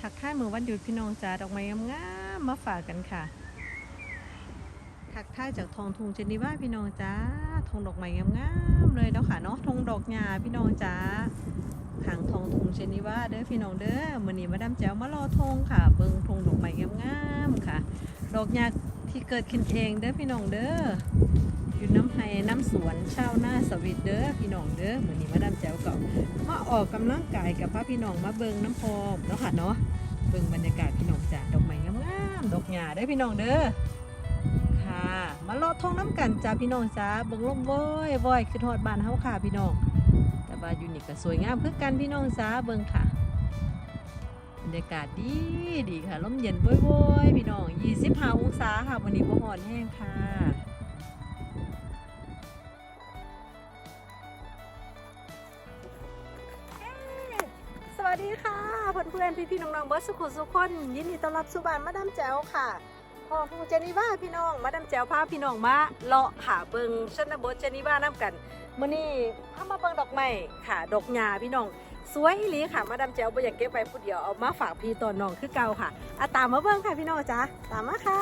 ทักทายมือวันหยุดพี่น้องจ้าดอกไม้งามๆมาฝากกันค่ะทักทายจากทองทุงเจนีว่าพี่น้องจ้าทองดอกไม้งามๆเลยเนาะค่ะเนาะทองดอกหญ้าพี่น้องจ้าขางทองทุงเจนีว่าเด้อพี่น้องเด้อมื้อนี้มาดามแจ๋วมารอทงค่ะ เบิ่งทงดอกไม้งามๆค่ะ ดอกหญ้า ที่เกิดขึ้นเองเด้อพี่น้องเด้ออยู่น้ำไห้น้ำสวนชาวนาสวิตเด้อพี่น้องเด้อเหมือนนี้มาดามแจ๋วก็มาออกกำลังกายกับพระพี่น้องมาเบิงน้ำพองเนาะค่ะเนาะเบิงบรรยากาศพี่น้องจ้ะดอกไม้งามๆดอกหญ้าได้พี่น้องเด้อค่ะมาเลาะท้องน้ำกันจ้าพี่น้องจ้าเบิงลมว้อยว้อยคือทอดบานเฮาค่ะพี่น้อง แต่ว่าอยู่นี่ก็สวยงามเพื่อกันพี่น้องจ้าเบิงค่ะ รรยากาศดีดีค่ะลมเย็นโว้ยๆพี่น้อง 25 องศาค่ะ วันนี้บ่ร้อนแห้งค่ะสวัสดีค่ะเพื่อนเพื่อนพี่ๆน้องๆเบิร์ดสุขุสุขคนยินดีต้อนรับสู่บ้านมาดามแจ๋วค่ะพ่อพูเจนีว่าพี่น้องมาดามแจ๋วพาพี่น้องมาเลาะหาเบิงชนบทเจนีว่าน้ำกันมื้อนี้พามาเบิงดอกไม้ค่ะ ดอกหญ้าพี่น้อง สวยอีหลีค่ะมาดามแจ๋วบ่อยากเก็บไว้ผู้เดียวเอามาฝากพี่ตอนน้องคือเก่าค่ะอาตามมาเบิ่งค่ะพี่น้องจ้าตามมาค่ะ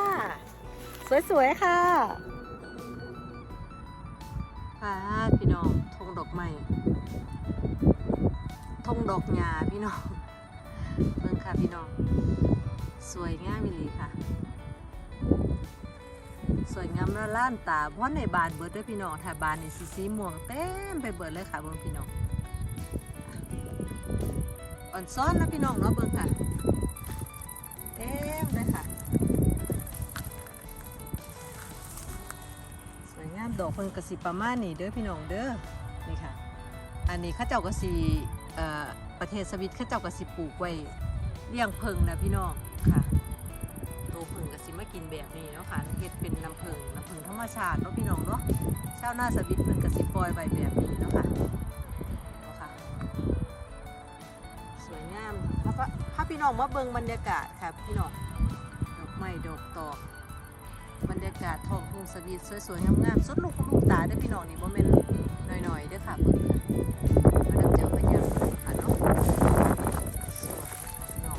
สวยๆค่ะค่ะพี่น้องทงดอกไม้ทงดอกหญ้าพี่น้องเบิ่งค่ะพี่น้อง สวยงามอีหลีค่ะ สวยงามละล้านตาเพราะในบานเบิดด้วยพี่น้องถ้าบานนี่สีสีม่วงเต็มไปเบิดเลยค่ะเบิ่งพี่น้อง อ่อนซ้อนนะพี่น้องเนาะเบิ่งค่ะเต็มเลยค่ะ สวยงามดอกเพิ่นกระสิประมาณนี้เด้อพี่น้องเด้อนี่ค่ะ อันนี้ข้าเจ้ากระสีประเทศสวิตข้าเจ้ากระสิปลูกไว้เลี้ยงเพิงนะพี่น้องค่ะโตวเพิงกระสิมากินแบบนี้เนาะค่ะเฮ็ดเป็นน้ำเพิงน้ำเพิงธรรมชาติเนาะพี่น้องเนาะชาวนาสวิตเพิ่นกระสิปล่อยไว้แบบนี้เนาะค่ะ พี่น้องมาเบิ่งบรรยากาศค่ะพี่น้องดอกไม้ดอกตอกบรรยากาศท้องทุ่งสวีทสวยๆงามๆสดลูกลูกตาเด้พี่น้องนี่บ่แม่นหน้อยๆเด้อค่ะเบิ่งมาดับเจ้าพญาค่ะเนาะเนาะ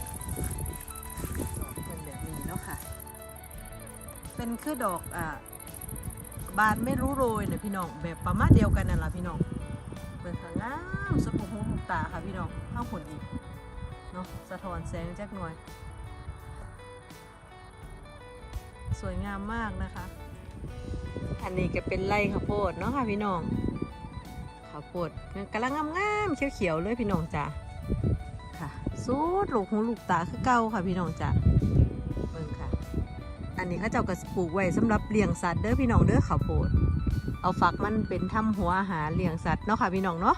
ดอกเป็นแบบนี้เนาะค่ะ เป็นคือดอกอ่าบานไม่รู้โรยเนี่ยพี่น้องแบบประมาณเดียวกันนั่นแหละพี่น้องเป็นข้างงามสดหูกหูตาค่ะพี่น้องข้างผลอีก นาะสะท้อนแสงจักหน่อย สวยงามมากนะคะ อันนี้ก็เป็นไร่ข้าวโพดเนาะค่ะพี่น้องข้าวโพดกำลังงามๆเขียวๆเลยพี่น้องจ้ะค่ะสูดลูกหูลูกตาคือเก่าค่ะพี่น้องจ้ะเบิ่งค่ะ อันนี้เขาเจ้าก็ปลูกไว้สำหรับเลี้ยงสัตว์เด้อพี่น้องเด้อข้าวโพด เอาฝักมันเป็นทำหัวอาหารเลี้ยงสัตว์เนาะค่ะพี่น้องเนาะ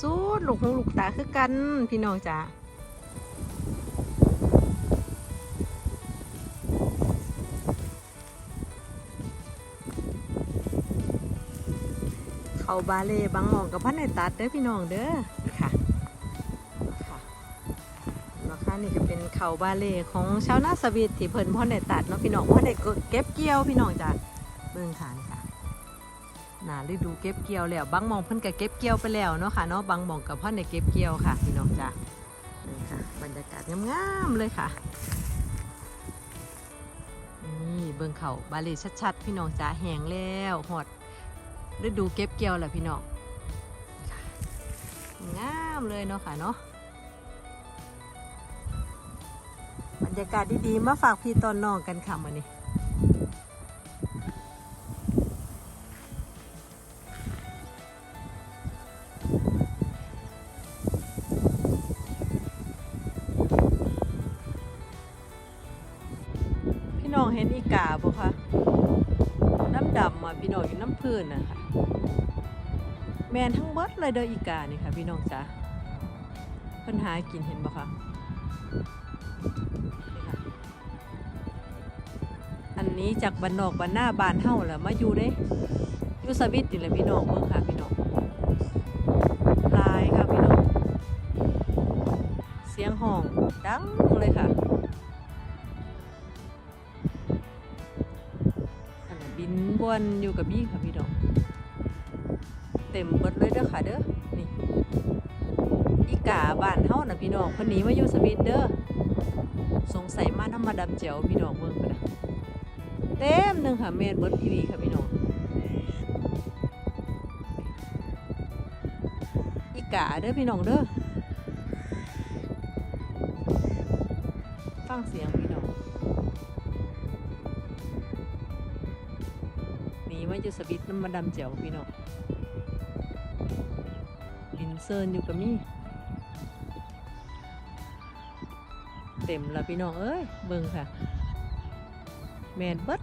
สูดลูกหูลูกตาคือกันพี่น้องจ้ะเขาบาเล่บางหมองกับพันในตัดเด้อพี่น้องเด้อค่ะค่ะนะคะนี่ก็เป็นเขาบาเล่ของชาวนาสวีทที่เพิ่นพ่อในตัดเนาะพี่น้องพ่อในเก็บเกี่ยวพี่น้องจ้ะเบิ่งค่ะนี่ค่ะ น่าฤดูเก็บเกี่ยวแล้วบางมองเพิ่นก็เก็บเกี่ยวไปแล้วเนาะค่ะเนาะบางมองกับพ่อในเก็บเกี่ยวค่ะพี่น้องจ้ะนี่ค่ะบรรยากาศงามๆเลยค่ะนี่เบิ่งเขาบาเล่ชัดๆ พี่น้องจ้ะแห้งแล้วหอดฤดูเก็บเกี่ยวแหละพี่น้องงามเลยเนาะค่ะเนาะบรรยากาศดีๆมาฝากพี่ตอนน้องกันค่ะวันนี้ องเห็นอีกาบ่คะน้ำดำอะพี่น้องอยู่น้ำพื้นนะคะแมนทั้งบดเลยเด้ออีกานี่ค่ะ พี่น้องจ้ะเพิ่นหากินเห็นบ่คะคะอันนี้จากบ้านนอกบ้านหน้าบ้านเฮาแหละมาอยู่เด้อยู่สวิตนี่แหละพี่น้องเบิ่งค่ะพี่น้องลายค่ะพี่น้องเสียงห้องดังเลยค่ะ นั้นบินวนอยู่กับบี้ค่ะพี่น้อง เต็มเบิดเลยเด้อค่ะเด้อ นี่ อีกาบ้านเฮาน่ะพี่น้องเพิ่นนีมาอยู่สวิตเดอร์สงสัยมาทำมาดำเจียวพี่น้องเบิ่งพุ่นนะเต็มหนึ่งค่ะแม่นเบิดอีหลีค่ะพี่น้อง อีกาเด้อพี่น้องเด้อ ฟังเสียงพี่น้อง หนีมาอยู่สวิตน้ำมาดำเจียวพี่น้องดินเซิร์นอยู่กับมี่เต็มแล้วพี่น้องเอ้ยเบิ่งค่ะ แมนเบิด